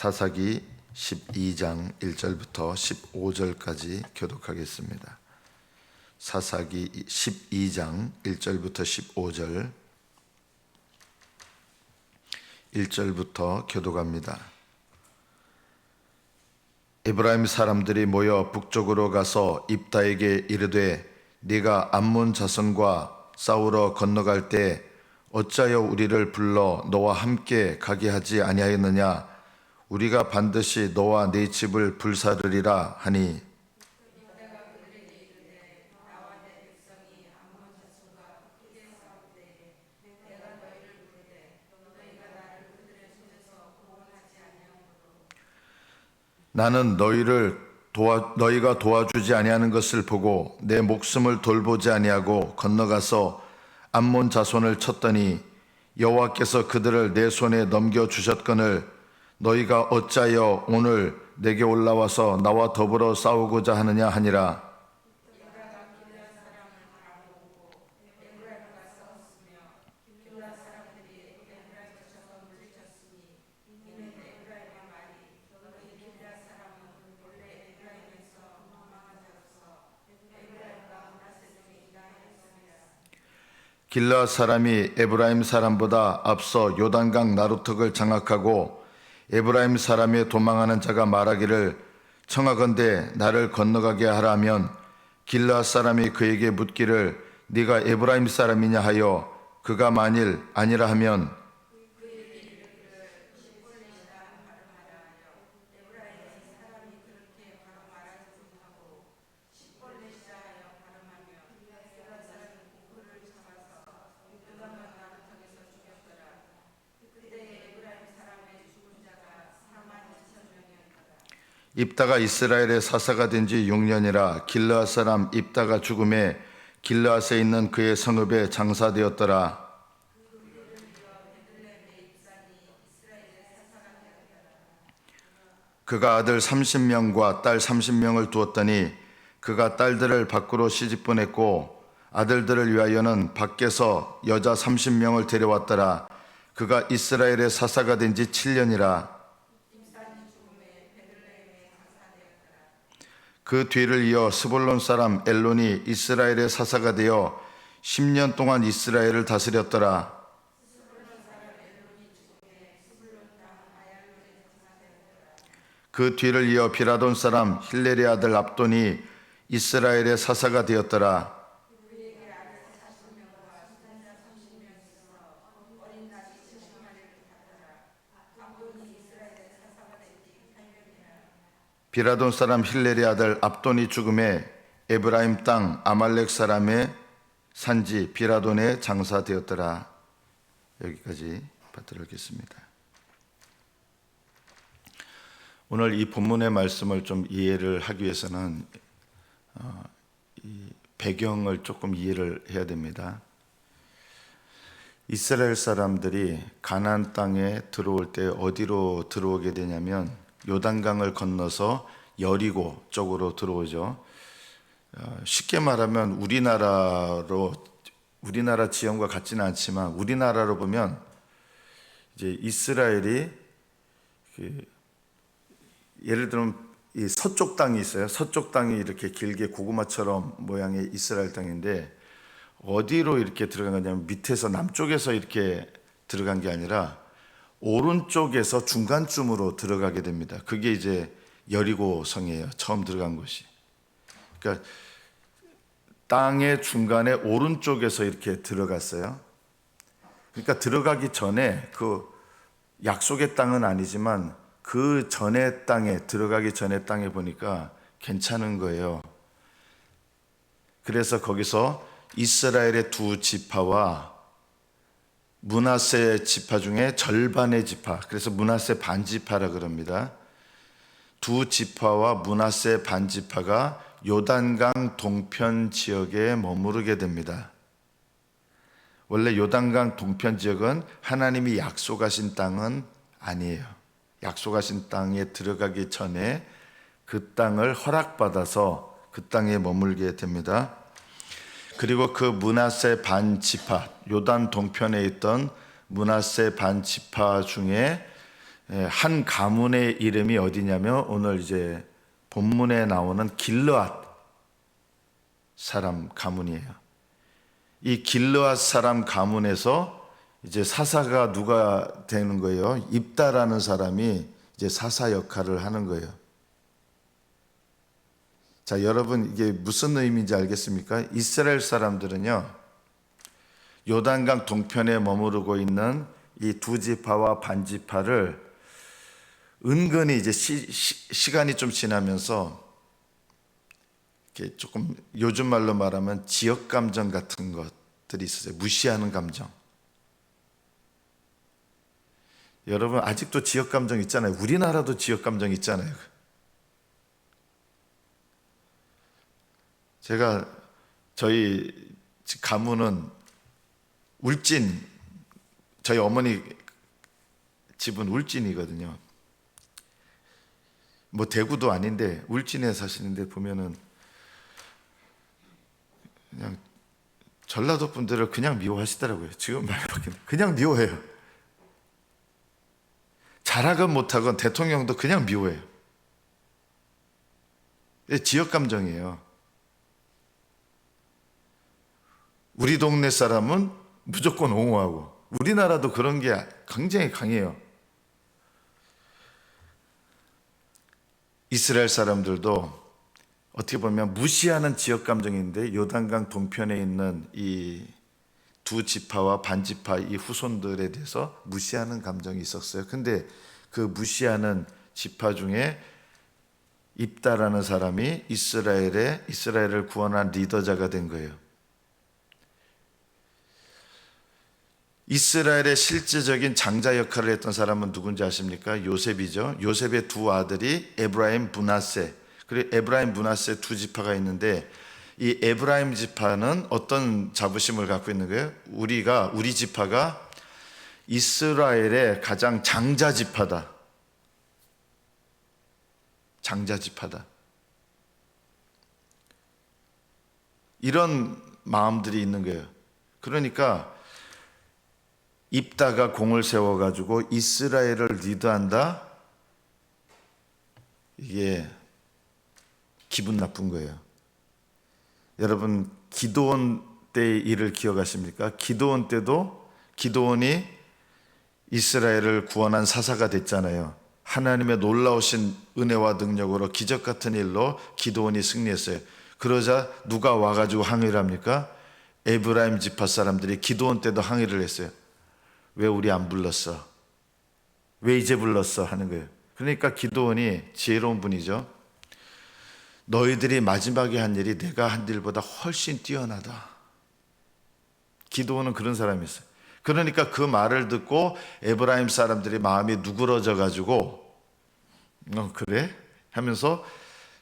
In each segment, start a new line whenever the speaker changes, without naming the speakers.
사사기 12장 1절부터 15절까지 교독하겠습니다. 사사기 12장 1절부터 15절 1절부터 교독합니다. 에브라임 사람들이 모여 북쪽으로 가서 입다에게 이르되 네가 암몬 자손과 싸우러 건너갈 때 어찌하여 우리를 불러 너와 함께 가게 하지 아니하였느냐 우리가 반드시 너와 네 집을 불사르리라 하니 나는 너희를 도와 너희가 도와주지 아니하는 것을 보고 내 목숨을 돌보지 아니하고 건너가서 암몬 자손을 쳤더니 여호와께서 그들을 내 손에 넘겨 주셨거늘 너희가 어찌하여 오늘 내게 올라와서 나와 더불어 싸우고자 하느냐 하니라. 길라 사람이 에브라임 사람보다 앞서 요단강 나루턱을 장악하고 에브라임 사람이 도망하는 자가 말하기를 청하건대 나를 건너가게 하라면 길라 사람이 그에게 묻기를 네가 에브라임 사람이냐 하여 그가 만일 아니라 하면 입다가 이스라엘의 사사가 된 지 6년이라 길르앗 사람 입다가 죽음에 길르앗에 있는 그의 성읍에 장사되었더라. 그가 아들 30명과 딸 30명을 두었더니 그가 딸들을 밖으로 시집 보냈고 아들들을 위하여는 밖에서 여자 30명을 데려왔더라. 그가 이스라엘의 사사가 된 지 7년이라. 그 뒤를 이어 스볼론 사람 엘론이 이스라엘의 사사가 되어 10년 동안 이스라엘을 다스렸더라. 그 뒤를 이어 비라돈 사람 힐레리 아들 압돈이 이스라엘의 사사가 되었더라. 비라돈 사람 힐레리 아들 압돈이 죽음에 에브라임 땅 아말렉 사람의 산지 비라돈에 장사되었더라. 여기까지 받도록 하겠습니다. 오늘 이 본문의 말씀을 좀 이해를 하기 위해서는 어, 이 배경을 조금 이해를 해야 됩니다. 이스라엘 사람들이 가나안 땅에 들어올 때 어디로 들어오게 되냐면 요단강을 건너서 여리고 쪽으로 들어오죠. 어, 쉽게 말하면 우리나라로 우리나라 지형과 같지는 않지만 우리나라로 보면 이제 이스라엘이 그 예를 들면 이 서쪽 땅이 있어요. 서쪽 땅이 이렇게 길게 고구마처럼 모양의 이스라엘 땅인데 어디로 이렇게 들어간 거냐면 밑에서 남쪽에서 이렇게 들어간 게 아니라 오른쪽에서 중간쯤으로 들어가게 됩니다. 그게 이제 여리고 성이에요. 처음 들어간 곳이. 그러니까 땅의 중간에 오른쪽에서 이렇게 들어갔어요. 그러니까 들어가기 전에 그 약속의 땅은 아니지만 그 전의 땅에 들어가기 전의 땅에 보니까 괜찮은 거예요. 그래서 거기서 이스라엘의 두 지파와 문하세 지파 중에 절반의 지파, 그래서 문하세 반지파라 그럽니다. 두 지파와 문하세 반지파가 요단강 동편 지역에 머무르게 됩니다. 원래 요단강 동편 지역은 하나님이 약속하신 땅은 아니에요. 약속하신 땅에 들어가기 전에 그 땅을 허락받아서 그 땅에 머물게 됩니다. 그리고 그 문하세 반지파 요단 동편에 있던 문하세 반지파 중에 예, 한 가문의 이름이 어디냐면 오늘 이제 본문에 나오는 길르앗 사람 가문이에요. 이 길르앗 사람 가문에서 이제 사사가 누가 되는 거예요? 입다라는 사람이 이제 사사 역할을 하는 거예요. 자, 여러분 이게 무슨 의미인지 알겠습니까? 이스라엘 사람들은요. 요단강 동편에 머무르고 있는 이 두 지파와 반 지파를 은근히 이제 시, 간이좀 지나면서 이렇게 조금 요즘 말로 말하면 지역 감정 같은 것들이 있었어요. 무시하는 감정. 여러분 아직도 지역 감정 있잖아요. 우리나라도 지역 감정 있잖아요. 제가 저희 가문은 울진 저희 어머니 집은 울진이거든요. 뭐 대구도 아닌데 울진에 사시는데 보면은 그냥 전라도 분들을 그냥 미워하시더라고요. 지금 말밖에 그냥 미워해요. 잘하건 못하건 대통령도 그냥 미워해요. 지역 감정이에요. 우리 동네 사람은 무조건 옹호하고 우리나라도 그런 게 굉장히 강해요. 이스라엘 사람들도 어떻게 보면 무시하는 지역 감정인데 요단강 동편에 있는 이 두 지파와 반 지파 이 후손들에 대해서 무시하는 감정이 있었어요. 근데 그 무시하는 지파 중에 입다라는 사람이 이스라엘의 이스라엘을 구원한 리더자가 된 거예요. 이스라엘의 실제적인 장자 역할을 했던 사람은 누군지 아십니까? 요셉이죠. 요셉의 두 아들이 에브라임 분하세. 그리고 에브라임 분하세 두 지파가 있는데 이 에브라임 지파는 어떤 자부심을 갖고 있는 거예요? 우리가 우리 지파가 이스라엘의 가장 장자 지파다. 장자 지파다. 이런 마음들이 있는 거예요. 그러니까 입다가 공을 세워 가지고 이스라엘을 리드한다? 이게 기분 나쁜 거예요. 여러분, 기도원 때의 일을 기억하십니까? 기도원 때도 기도원이 이스라엘을 구원한 사사가 됐잖아요. 하나님의 놀라우신 은혜와 능력으로 기적 같은 일로 기도원이 승리했어요. 그러자 누가 와가지고 항의를 합니까? 에브라임 지파 사람들이 기도원 때도 항의를 했어요. 왜 우리 안 불렀어? 왜 이제 불렀어? 하는 거예요. 그러니까 기도원이 지혜로운 분이죠. 너희들이 마지막에 한 일이 내가 한 일보다 훨씬 뛰어나다. 기도원은 그런 사람이었어요. 그러니까 그 말을 듣고 에브라임 사람들이 마음이 누그러져 가지고 어 그래 하면서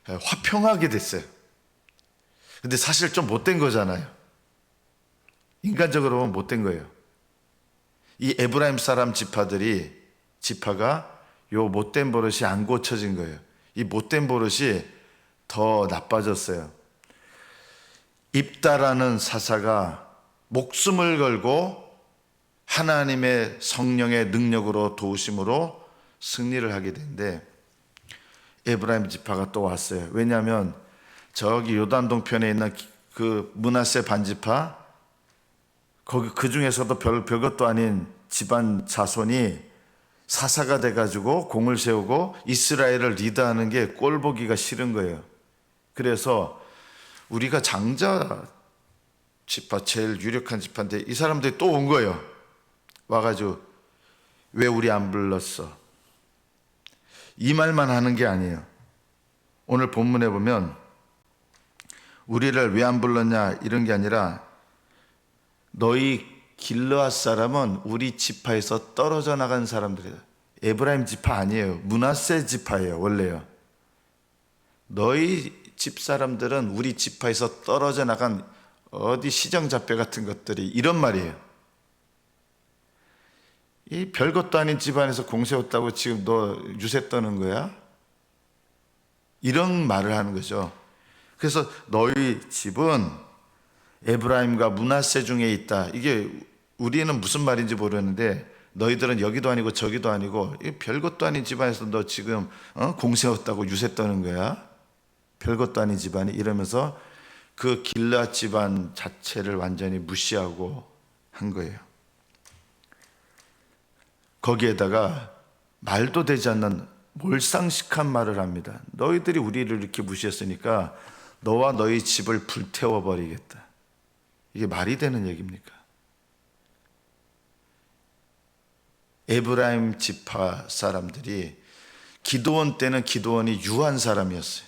화평하게 됐어요. 근데 사실 좀 못된 거잖아요. 인간적으로 보면 못된 거예요. 이 에브라임 사람 지파들이 지파가 요 못된 버릇이 안 고쳐진 거예요. 이 못된 버릇이 더 나빠졌어요. 입다라는 사사가 목숨을 걸고 하나님의 성령의 능력으로 도우심으로 승리를 하게 된데 에브라임 지파가 또 왔어요. 왜냐하면 저기 요단 동편에 있는 그 문하세 반지파 거기 그 중에서도 별 별것도 아닌 집안 자손이 사사가 돼가지고 공을 세우고 이스라엘을 리드하는 게 꼴보기가 싫은 거예요. 그래서 우리가 장자 지파 제일 유력한 지파인데 이 사람들이 또 온 거예요. 와가지고 왜 우리 안 불렀어? 이 말만 하는 게 아니에요. 오늘 본문에 보면 우리를 왜 안 불렀냐 이런 게 아니라 너희 길르앗 사람은 우리 지파에서 떨어져 나간 사람들이다. 에브라임 지파 아니에요. 문하세 지파예요. 원래요. 너희 집 사람들은 우리 지파에서 떨어져 나간 어디 시정 잡배 같은 것들이 이런 말이에요. 이 별것도 아닌 집안에서 공세웠다고 지금 너 유세 떠는 거야? 이런 말을 하는 거죠. 그래서 너희 집은 에브라임과 문하세 중에 있다. 이게 우리는 무슨 말인지 모르는데 너희들은 여기도 아니고 저기도 아니고 이 별것도 아닌 집안에서 너 지금 어? 공세웠다고 유세 떠는 거야. 별것도 아닌 집안이 이러면서 그 길라 집안 자체를 완전히 무시하고 한 거예요. 거기에다가 말도 되지 않는 몰상식한 말을 합니다. 너희들이 우리를 이렇게 무시했으니까 너와 너희 집을 불태워 버리겠다. 이게 말이 되는 얘기입니까? 에브라임 지파 사람들이 기도원 때는 기도원이 유한 사람이었어요.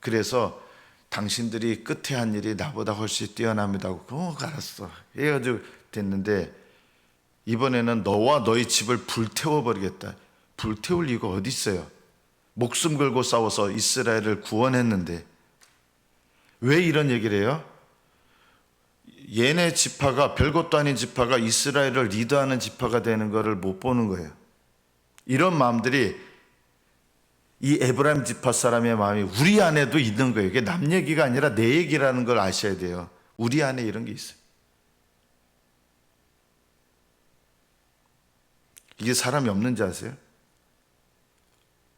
그래서 당신들이 끝에 한 일이 나보다 훨씬 뛰어납니다. 하고, 어, 알았어. 해가지고 됐는데 이번에는 너와 너희 집을 불태워 버리겠다. 불태울 이유가 어디 있어요? 목숨 걸고 싸워서 이스라엘을 구원했는데 왜 이런 얘기를 해요? 얘네 지파가 별것도 아닌 지파가 이스라엘을 리드하는 지파가 되는 것을 못 보는 거예요. 이런 마음들이 이 에브라임 지파 사람의 마음이 우리 안에도 있는 거예요. 이게 남 얘기가 아니라 내 얘기라는 걸 아셔야 돼요. 우리 안에 이런 게 있어요. 이게 사람이 없는지 아세요?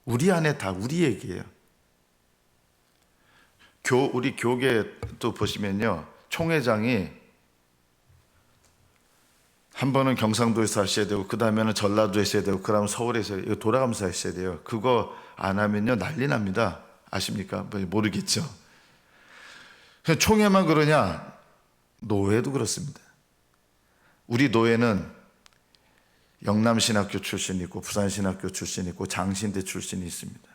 우리 안에 다 우리 얘기예요. 교 우리 교계 또 보시면요. 총회장이 한 번은 경상도에서 하셔야 되고 그 다음에는 전라도에서 해야 되고 그 다음 서울에서 이거 돌아가면서 하셔야 돼요. 그거 안 하면요 난리 납니다. 아십니까? 뭐 모르겠죠. 그냥 총회만 그러냐? 노예도 그렇습니다. 우리 노예는 영남신학교 출신이 있고 부산신학교 출신이 있고 장신대 출신이 있습니다.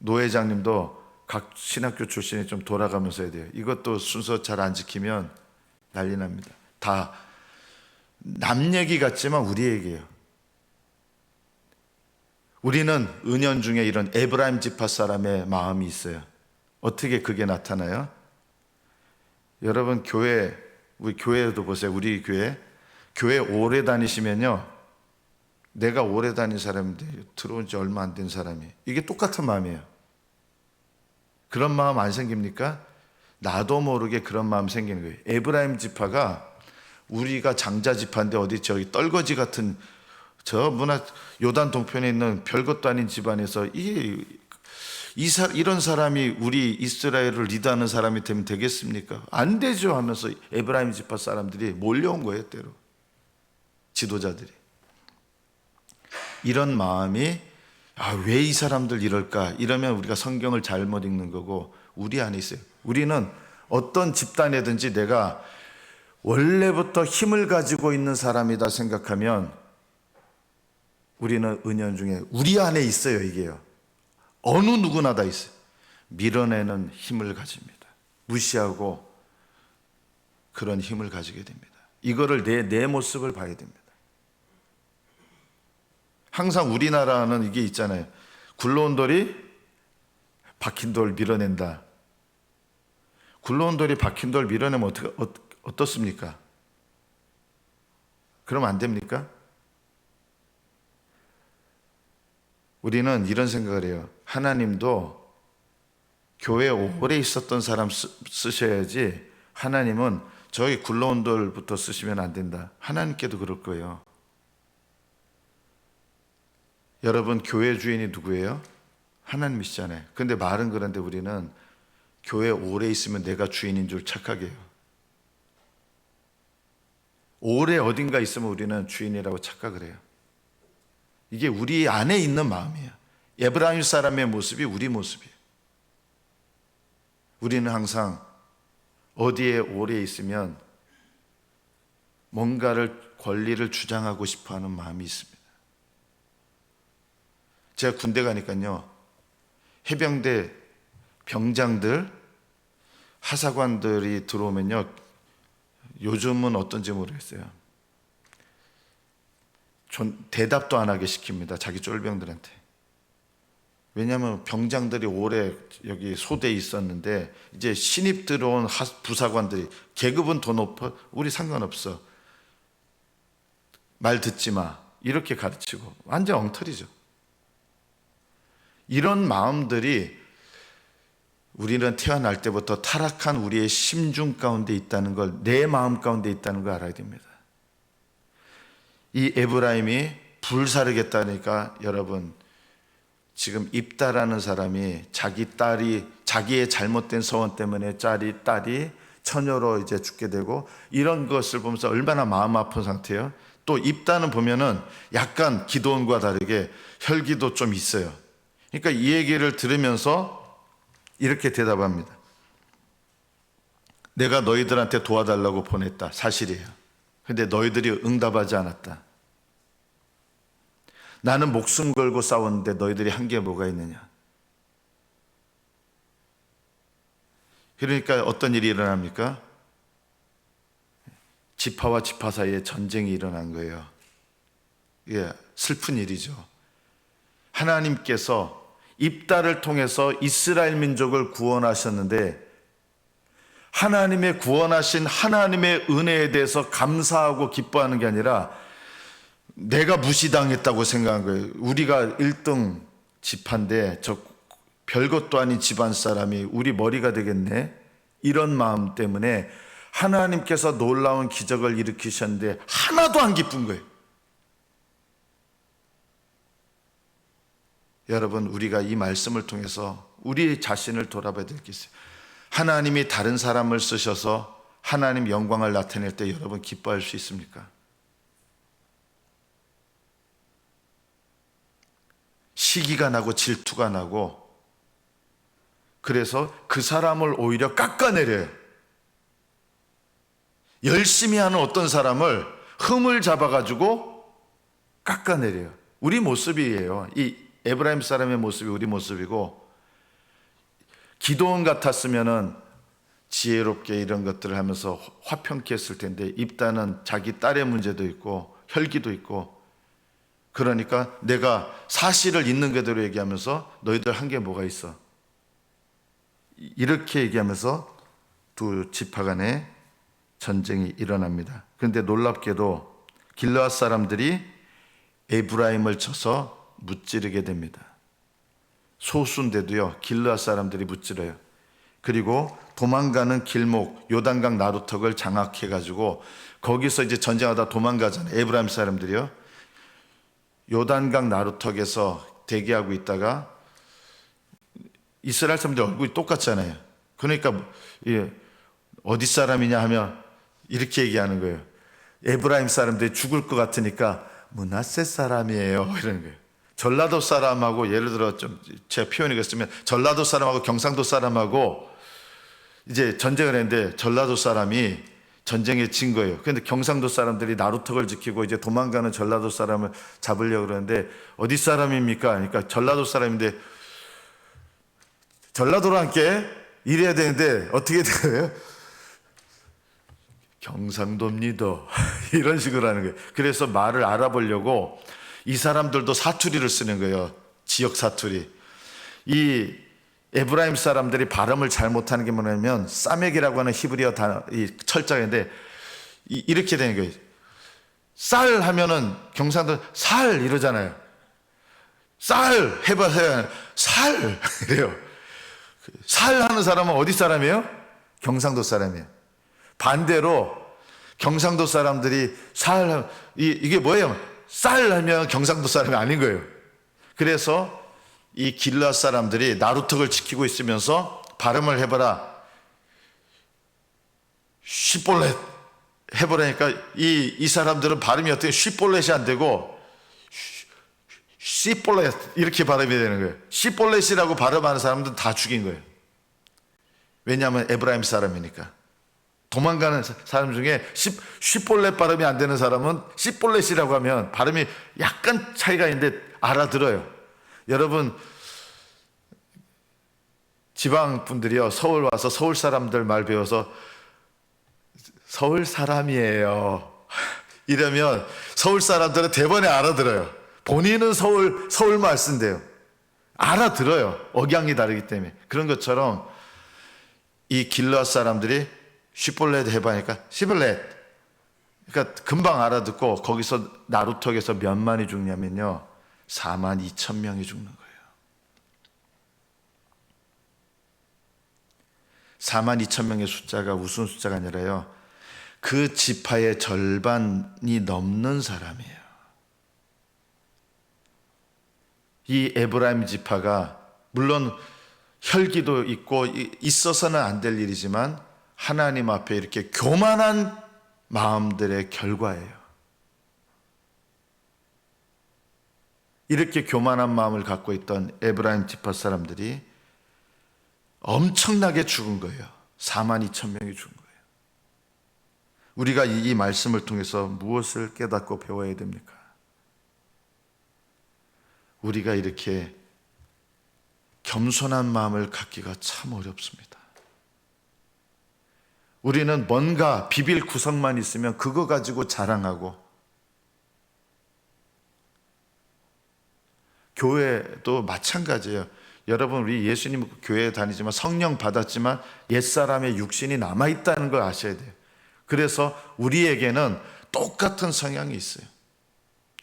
노회장님도 각 신학교 출신이 좀 돌아가면서 해야 돼요. 이것도 순서 잘 안 지키면 난리 납니다. 다 남 얘기 같지만 우리 얘기예요. 우리는 은연 중에 이런 에브라임 지파 사람의 마음이 있어요. 어떻게 그게 나타나요? 여러분 교회 우리 교회도 보세요. 우리 교회 교회 오래 다니시면요. 내가 오래 다닌 사람인데 들어온 지 얼마 안 된 사람이 이게 똑같은 마음이에요. 그런 마음 안 생깁니까? 나도 모르게 그런 마음 생기는 거예요. 에브라임 지파가 우리가 장자 지파인데 어디 저기 떨거지 같은 저 문화 요단 동편에 있는 별것도 아닌 집안에서 이, 이 사, 이런 사람이 우리 이스라엘을 리드하는 사람이 되면 되겠습니까? 안 되죠 하면서 에브라임 지파 사람들이 몰려온 거예요 때로 지도자들이 이런 마음이 아, 왜 이 사람들 이럴까? 이러면 우리가 성경을 잘못 읽는 거고 우리 안에 있어요. 우리는 어떤 집단이든지 내가 원래부터 힘을 가지고 있는 사람이다 생각하면 우리는 은연 중에 우리 안에 있어요, 이게요. 어느 누구나 다 있어요. 밀어내는 힘을 가집니다. 무시하고 그런 힘을 가지게 됩니다. 이거를 내, 내 모습을 봐야 됩니다. 항상 우리나라는 이게 있잖아요. 굴러온 돌이 박힌 돌 밀어낸다. 굴러온 돌이 박힌 돌 밀어내면 어떻게, 어, 어떻습니까? 그럼 안 됩니까? 우리는 이런 생각을 해요. 하나님도 교회 오래 있었던 사람 쓰, 쓰셔야지 하나님은 저기 굴러온 돌부터 쓰시면 안 된다. 하나님께도 그럴 거예요. 여러분 교회 주인이 누구예요? 하나님이시잖아요. 근데 말은 그런데 우리는 교회 오래 있으면 내가 주인인 줄 착하게 해요. 오래 어딘가 있으면 우리는 주인이라고 착각을 해요. 이게 우리 안에 있는 마음이에요. 에브라임 사람의 모습이 우리 모습이에요. 우리는 항상 어디에 오래 있으면 뭔가를 권리를 주장하고 싶어 하는 마음이 있습니다. 제가 군대 가니까요. 해병대 병장들 하사관들이 들어오면요. 요즘은 어떤지 모르겠어요. 전 대답도 안 하게 시킵니다. 자기 쫄병들한테. 왜냐하면 병장들이 오래 여기 소대에 있었는데 이제 신입 들어온 하, 부사관들이 계급은 더 높아 우리 상관없어 말 듣지 마 이렇게 가르치고 완전 엉터리죠. 이런 마음들이 우리는 태어날 때부터 타락한 우리의 심중 가운데 있다는 걸 내 마음 가운데 있다는 걸 알아야 됩니다. 이 에브라임이 불사르겠다니까 여러분 지금 입다라는 사람이 자기 딸이 자기의 잘못된 소원 때문에 딸이 딸이 처녀로 이제 죽게 되고 이런 것을 보면서 얼마나 마음 아픈 상태예요. 또 입다는 보면은 약간 기도원과 다르게 혈기도 좀 있어요. 그러니까 이 얘기를 들으면서 이렇게 대답합니다. 내가 너희들한테 도와달라고 보냈다. 사실이에요. 근데 너희들이 응답하지 않았다. 나는 목숨 걸고 싸웠는데 너희들이 한 게 뭐가 있느냐? 그러니까 어떤 일이 일어납니까? 지파와 지파 사이에 전쟁이 일어난 거예요. 예, 슬픈 일이죠. 하나님께서 입다를 통해서 이스라엘 민족을 구원하셨는데 하나님의 구원하신 하나님의 은혜에 대해서 감사하고 기뻐하는 게 아니라 내가 무시당했다고 생각한 거예요. 우리가 1등 집한데 저 별것도 아닌 집안 사람이 우리 머리가 되겠네. 이런 마음 때문에 하나님께서 놀라운 기적을 일으키셨는데 하나도 안 기쁜 거예요. 여러분, 우리가 이 말씀을 통해서 우리 자신을 돌아봐야 될 게 있어요. 하나님이 다른 사람을 쓰셔서 하나님 영광을 나타낼 때 여러분 기뻐할 수 있습니까? 시기가 나고 질투가 나고 그래서 그 사람을 오히려 깎아내려요. 열심히 하는 어떤 사람을 흠을 잡아가지고 깎아내려요. 우리 모습이에요. 이 에브라임 사람의 모습이 우리 모습이고 기도원 같았으면은 지혜롭게 이런 것들을 하면서 화평케 했을 텐데 입다는 자기 딸의 문제도 있고 혈기도 있고 그러니까 내가 사실을 있는 그대로 얘기하면서 너희들 한 게 뭐가 있어? 이렇게 얘기하면서 두 지파 간에 전쟁이 일어납니다. 그런데 놀랍게도 길르앗 사람들이 에브라임을 쳐서 무찌르게 됩니다. 소수인데도요 길르앗 사람들이 무찌러요. 그리고 도망가는 길목 요단강 나루턱을 장악해 가지고 거기서 이제 전쟁하다 도망가잖아요. 에브라임 사람들이요. 요단강 나루턱에서 대기하고 있다가 이스라엘 사람들 얼굴이 똑같잖아요. 그러니까 예, 어디 사람이냐 하면 이렇게 얘기하는 거예요. 에브라임 사람들이 죽을 것 같으니까 문하세 사람이에요. 이러는 거예요. 전라도 사람하고 예를 들어 좀 제 표현이겠으면 전라도 사람하고 경상도 사람하고 이제 전쟁을 했는데 전라도 사람이 전쟁에 진 거예요. 그런데 경상도 사람들이 나루턱을 지키고 이제 도망가는 전라도 사람을 잡으려고 그러는데 어디 사람입니까? 그러니까 전라도 사람인데 전라도랑 함께 일해야 되는데 어떻게 돼요? 경상도입니다. 이런 식으로 하는 거예요. 그래서 말을 알아보려고 이 사람들도 사투리를 쓰는 거예요. 지역 사투리. 이 에브라임 사람들이 발음을 잘못하는 게 뭐냐면 싸맥이라고 하는 히브리어 단어, 이 철자인데 이, 이렇게 되는 거예요. 쌀 하면은 경상도 살 이러잖아요. 쌀 해봐야 살 이래요. 살 하는 사람은 어디 사람이에요? 경상도 사람이에요. 반대로 경상도 사람들이 살 이, 이게 뭐예요? 쌀 하면 경상도 사람이 아닌 거예요. 그래서 이 길라 사람들이 나루턱을 지키고 있으면서 발음을 해봐라. 쉬볼렛 해보라니까 이, 이 사람들은 발음이 어떻게 쉬볼렛이 안 되고 씨볼렛 이렇게 발음이 되는 거예요. 씨볼렛이라고 발음하는 사람들은 다 죽인 거예요. 왜냐하면 에브라임 사람이니까. 도망가는 사람 중에 쉬볼렛 발음이 안 되는 사람은 씨볼렛이라고 하면 발음이 약간 차이가 있는데 알아들어요. 여러분 지방 분들이요 서울 와서 서울 사람들 말 배워서 서울 사람이에요. 이러면 서울 사람들은 대번에 알아들어요. 본인은 서울 서울 말 쓴대요. 알아들어요. 억양이 다르기 때문에 그런 것처럼 이 길러 사람들이 슈플렛 해봐니까 시블렛. 그러니까 금방 알아듣고 거기서 나루턱에서 몇 만이 죽냐면요. 4만 2천 명이 죽는 거예요. 4만 2천 명의 숫자가 무슨 숫자가 아니라요. 그 지파의 절반이 넘는 사람이에요. 이 에브라임 지파가 물론 혈기도 있고 있어서는 안 될 일이지만 하나님 앞에 이렇게 교만한 마음들의 결과예요. 이렇게 교만한 마음을 갖고 있던 에브라임 지파 사람들이 엄청나게 죽은 거예요. 4만 2천 명이 죽은 거예요. 우리가 이, 이 말씀을 통해서 무엇을 깨닫고 배워야 됩니까? 우리가 이렇게 겸손한 마음을 갖기가 참 어렵습니다. 우리는 뭔가 비빌 구석만 있으면 그거 가지고 자랑하고 교회도 마찬가지예요. 여러분 우리 예수님 교회에 다니지만 성령 받았지만 옛사람의 육신이 남아 있다는 걸 아셔야 돼요. 그래서 우리에게는 똑같은 성향이 있어요.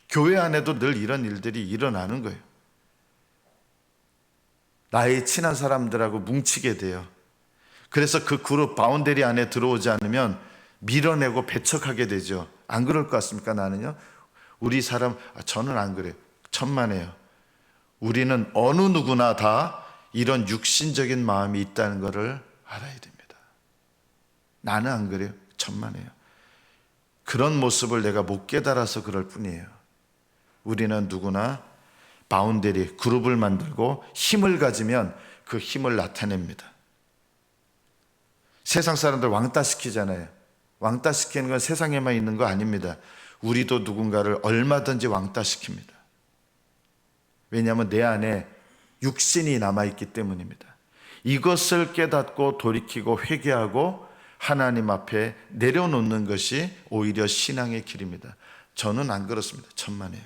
교회 안에도 늘 이런 일들이 일어나는 거예요. 나의 친한 사람들하고 뭉치게 돼요. 그래서 그 그룹 바운데리 안에 들어오지 않으면 밀어내고 배척하게 되죠. 안 그럴 것 같습니까? 나는요. 우리 사람 아, 저는 안 그래요. 천만에요. 우리는 어느 누구나 다 이런 육신적인 마음이 있다는 것을 알아야 됩니다. 나는 안 그래요. 천만에요. 그런 모습을 내가 못 깨달아서 그럴 뿐이에요. 우리는 누구나 바운데리 그룹을 만들고 힘을 가지면 그 힘을 나타냅니다. 세상 사람들 왕따 시키잖아요. 왕따 시키는 건 세상에만 있는 거 아닙니다. 우리도 누군가를 얼마든지 왕따 시킵니다. 왜냐하면 내 안에 육신이 남아있기 때문입니다. 이것을 깨닫고 돌이키고 회개하고 하나님 앞에 내려놓는 것이 오히려 신앙의 길입니다. 저는 안 그렇습니다. 천만에요.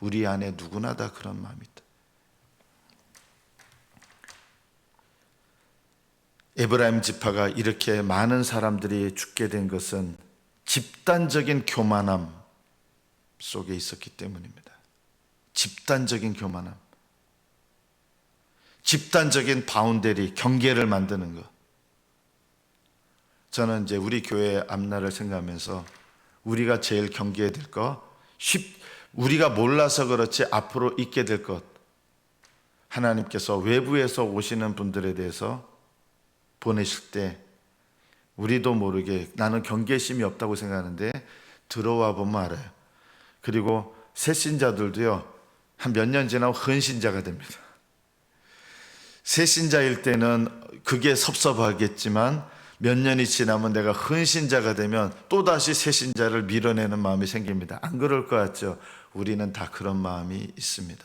우리 안에 누구나 다 그런 마음이 있다. 에브라임 지파가 이렇게 많은 사람들이 죽게 된 것은 집단적인 교만함 속에 있었기 때문입니다. 집단적인 교만함. 집단적인 바운데리, 경계를 만드는 것. 저는 이제 우리 교회 앞날을 생각하면서 우리가 제일 경계해야 될 것, 쉽, 우리가 몰라서 그렇지 앞으로 있게 될 것. 하나님께서 외부에서 오시는 분들에 대해서 보내실 때 우리도 모르게 나는 경계심이 없다고 생각하는데 들어와 보면 알아요. 그리고 새신자들도요. 한 몇 년 지나고 헌신자가 됩니다. 새신자일 때는 그게 섭섭하겠지만 몇 년이 지나면 내가 헌신자가 되면 또다시 새신자를 밀어내는 마음이 생깁니다. 안 그럴 것 같죠? 우리는 다 그런 마음이 있습니다.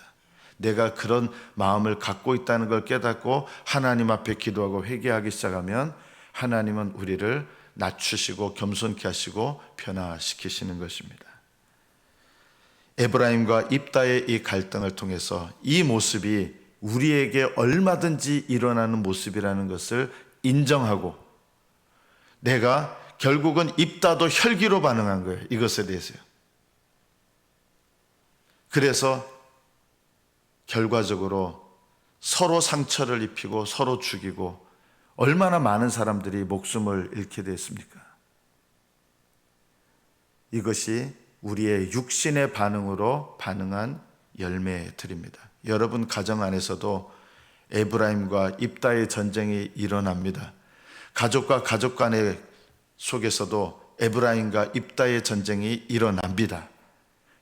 내가 그런 마음을 갖고 있다는 걸 깨닫고 하나님 앞에 기도하고 회개하기 시작하면 하나님은 우리를 낮추시고 겸손케 하시고 변화시키시는 것입니다. 에브라임과 입다의 이 갈등을 통해서 이 모습이 우리에게 얼마든지 일어나는 모습이라는 것을 인정하고 내가 결국은 입다도 혈기로 반응한 거예요. 이것에 대해서요. 그래서 결과적으로 서로 상처를 입히고 서로 죽이고 얼마나 많은 사람들이 목숨을 잃게 됐습니까? 이것이 우리의 육신의 반응으로 반응한 열매들입니다. 여러분 가정 안에서도 에브라임과 입다의 전쟁이 일어납니다. 가족과 가족 간의 속에서도 에브라임과 입다의 전쟁이 일어납니다.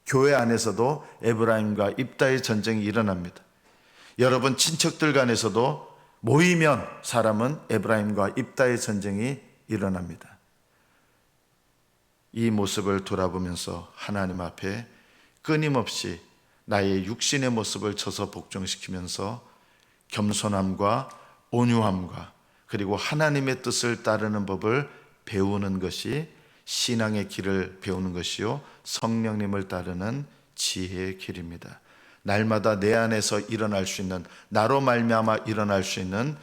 교회 안에서도 에브라임과 입다의 전쟁이 일어납니다. 여러분 친척들 간에서도 모이면 사람은 에브라임과 입다의 전쟁이 일어납니다. 이 모습을 돌아보면서 하나님 앞에 끊임없이 나의 육신의 모습을 쳐서 복종시키면서 겸손함과 온유함과 그리고 하나님의 뜻을 따르는 법을 배우는 것이 신앙의 길을 배우는 것이요 성령님을 따르는 지혜의 길입니다. 날마다 내 안에서 일어날 수 있는 나로 말미암아 일어날 수 있는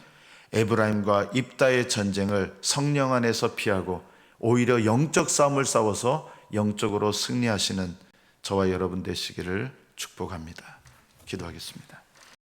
에브라임과 입다의 전쟁을 성령 안에서 피하고 오히려 영적 싸움을 싸워서 영적으로 승리하시는 저와 여러분 되시기를 축복합니다. 기도하겠습니다.